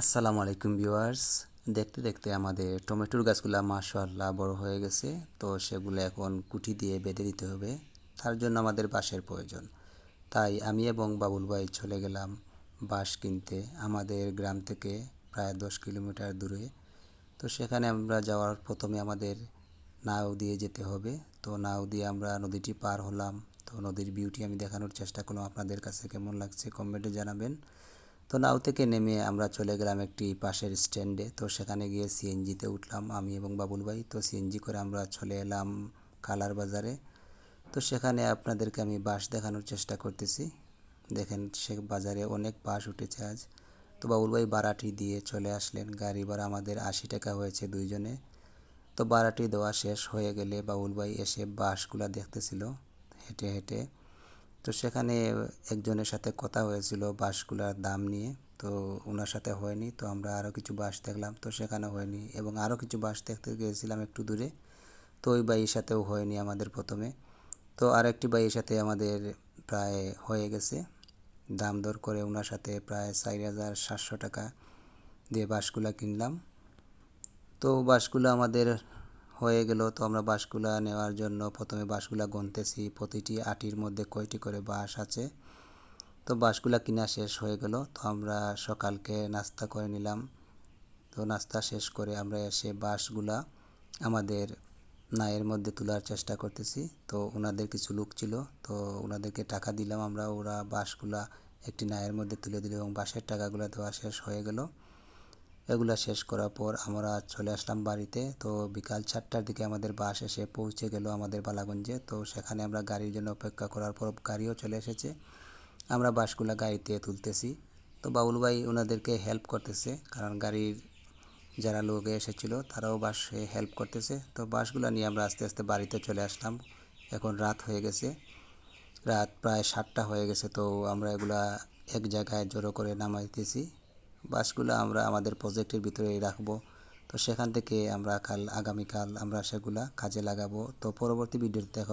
আসসালামু আলাইকুম ভিউয়ার্স। দেখতে দেখতে আমাদের টমেটোর গাছগুলো মাশাআল্লাহ বড় হয়ে গেছে, তো সেগুলো এখন কুটি দিয়ে বেঁধে দিতে হবে। তার জন্য আমাদের বাঁশের প্রয়োজন। তাই আমি এবং বাবুল ভাই চলে গেলাম বাঁশ কিনতে। আমাদের গ্রাম থেকে প্রায় দশ কিলোমিটার দূরে। তো সেখানে আমরা যাওয়ার প্রথমে আমাদের নাও দিয়ে যেতে হবে। তো নাও দিয়ে আমরা নদীটি পার হলাম। তো নদীর বিউটি আমি দেখানোর চেষ্টা করলাম। আপনাদের কাছে কেমন লাগছে কমেন্টে জানাবেন। তো নাও থেকে নেমে আমরা চলে গেলাম একটি পাশের স্ট্যান্ডে। তো সেখানে গিয়ে সিএনজিতে উঠলাম আমি এবং বাবুল ভাই। তো সিএনজি করে আমরা চলে এলাম কালার বাজারে। তো সেখানে আপনাদেরকে আমি বাস দেখানোর চেষ্টা করতেছি। দেখেন সে বাজারে অনেক বাস উঠেছে আজ। তো বাবুল ভাই বারাটি দিয়ে চলে আসলেন। গাড়ি ভাড়া আমাদের আশি টাকা হয়েছে দুইজনে। তো বারাটি দেওয়া শেষ হয়ে গেলে বাবুল ভাই এসে বাসগুলা দেখতেছিল হেঁটে হেঁটে। তো সেখানে একজনের সাথে কথা হয়েছিল বাসগুলোর দাম নিয়ে, তো ওনার সাথে হয়নি, তো আমরা আরও কিছু বাস দেখলাম, তো সেখানে হয়নি এবং আরও কিছু বাস দেখতে গিয়েছিলাম একটু দূরে, তো ওই বাইয়ের সাথেও হয়নি আমাদের প্রথমে। তো আরেকটি বাইয়ের সাথে আমাদের প্রায় হয়ে গেছে, দাম দর করে ওনার সাথে প্রায় চার হাজার সাতশো টাকা দিয়ে বাসগুলা কিনলাম। তো বাসগুলো আমাদের হয়ে গেল। তো আমরা বাঁশগুলা নেওয়ার জন্য প্রথমে বাঁশগুলা গুনতেছি। প্রতিটি আটির মধ্যে কয়টি করে বাঁশ আছে? তো বাঁশগুলা কিনা শেষ হয়ে গেল। তো আমরা সকালকে নাস্তা করে নিলাম। তো নাস্তা শেষ করে আমরা এসে বাঁশগুলা আমাদের নায়ের মধ্যে তোলার চেষ্টা করতেছি। তো ওনাদের কিছু লোক ছিল। তো ওনাদেরকে টাকা দিলাম আমরা। ওরা বাঁশগুলা একটি নায়ের মধ্যে তুলে দিল এবং বাঁশের টাকাগুলো দেওয়া শেষ হয়ে গেল। এগুলা শেষ করার পর আমরা চলে আসলাম বাড়িতে। তো বিকাল চারটার দিকে আমাদের বাস এসে পৌঁছে গেল আমাদের বালাগঞ্জে। তো সেখানে আমরা গাড়ির জন্য অপেক্ষা করার পর গাড়িও চলে এসেছে। আমরা বাসগুলা গাড়িতে তুলতেছি। তো বাবুল ভাই ওনাদেরকে হেল্প করতেছে, কারণ গাড়ির যারা লোক এসেছিল তারাও বাসে হেল্প করতেছে। তো বাসগুলো নিয়ে আমরা আস্তে আস্তে বাড়িতে চলে আসলাম। এখন রাত হয়ে গেছে। রাত প্রায় সাতটা হয়ে গেছে। তো আমরা এগুলা এক জায়গায় জড়ো করে নামাইতেছি। বাসগুলো আমরা আমাদের প্রজেক্টের ভিতরে রাখব। তো সেখান থেকে আমরা কাল, আগামীকাল আমরা সেগুলা কাজে লাগাবো। তো পরবর্তী ভিডিওতে দেখা